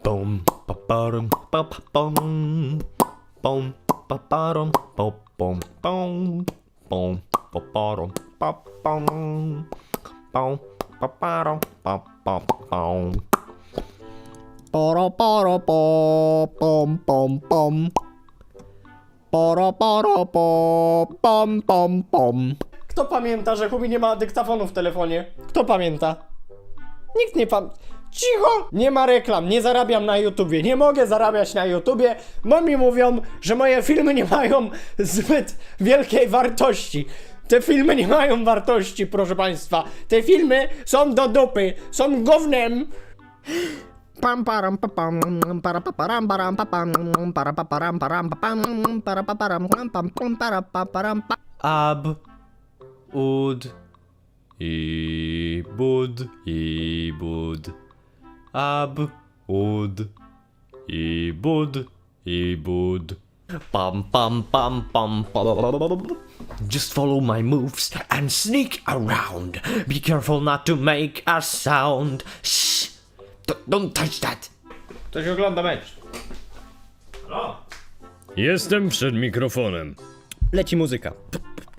Bom, paparum, pop, bom. Paparum, pop, bom, bom. Bom, paparum, pop, bom. Bom, paparum, pop, pop, bom. Poro, poro, po, pom, pom, pom. Poro, pom, pom. Kto pamięta, że Kubi nie ma dyktafonu w telefonie? Kto pamięta? Nikt nie pamięta. Cicho! Nie ma reklam, nie zarabiam na YouTubie, nie mogę zarabiać na YouTubie, bo mi mówią, że moje filmy nie mają zbyt wielkiej wartości. Te filmy nie mają wartości, proszę państwa. Te filmy są do dupy, są gównem. Pam param pa pam para pa param param pa pam para pa param param pa pam para pa param pam pam para pa param pa Ab, ud, i bud, i bud. Ab, ud, i bud, i bud. Pam pam pam pam pam. Just follow my moves and sneak around. Be careful not to make a sound. Shh! D- don't touch that. Ktoś ogląda mecz. Jestem przed mikrofonem. Leci muzyka.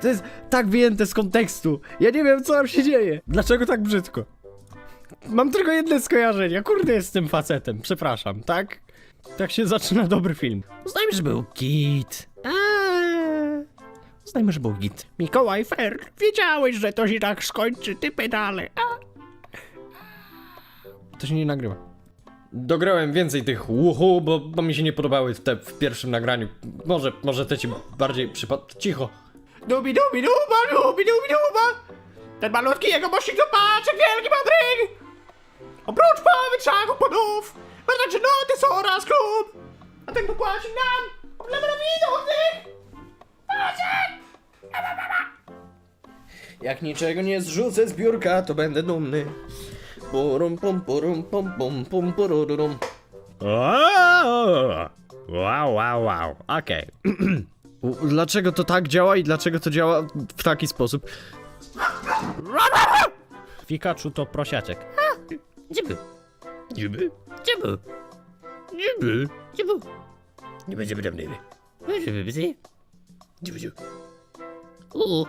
To jest tak wyjęte z kontekstu. Ja nie wiem, co tam się dzieje. Dlaczego tak brzydko? Mam tylko jedno skojarzenie. Kurde, jestem facetem. Przepraszam, tak? Tak się zaczyna dobry film. Uznajmy, że był git. Eee, uznajmy, że był git. Mikołaj Fer, wiedziałeś, że to się tak skończy, ty pedale. A? To się nie nagrywa. Dograłem więcej tych łuchu, bo, bo mi się nie podobały te w pierwszym nagraniu. Może, może te ci bardziej przypad... Cicho. Dubi dubi duba, dubi dubi duba. Ten malutki jego mościk to paczek wielki madryk. Oprócz połowy trzech podów, będą noty są oraz klub. A ten popłaci nam, dla widownych. Jak niczego nie zrzucę z biurka, to będę dumny. Purum pum purum pum pum pum pururum. Wow, wow, wow. Okej. U- Dlaczego to tak działa i dlaczego to działa w taki sposób? Pikachu to prosiaczek. Dziby. Dziby. Dziby. Dziby. Dziby. Dziby, dziby, dziby, dziby. Dziby, dziby, dziby. Dziby, U.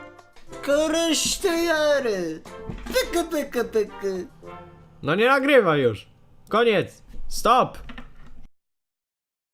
Korystejary. Pyka, pyka, pyka. No nie nagrywaj już. Koniec. Stop.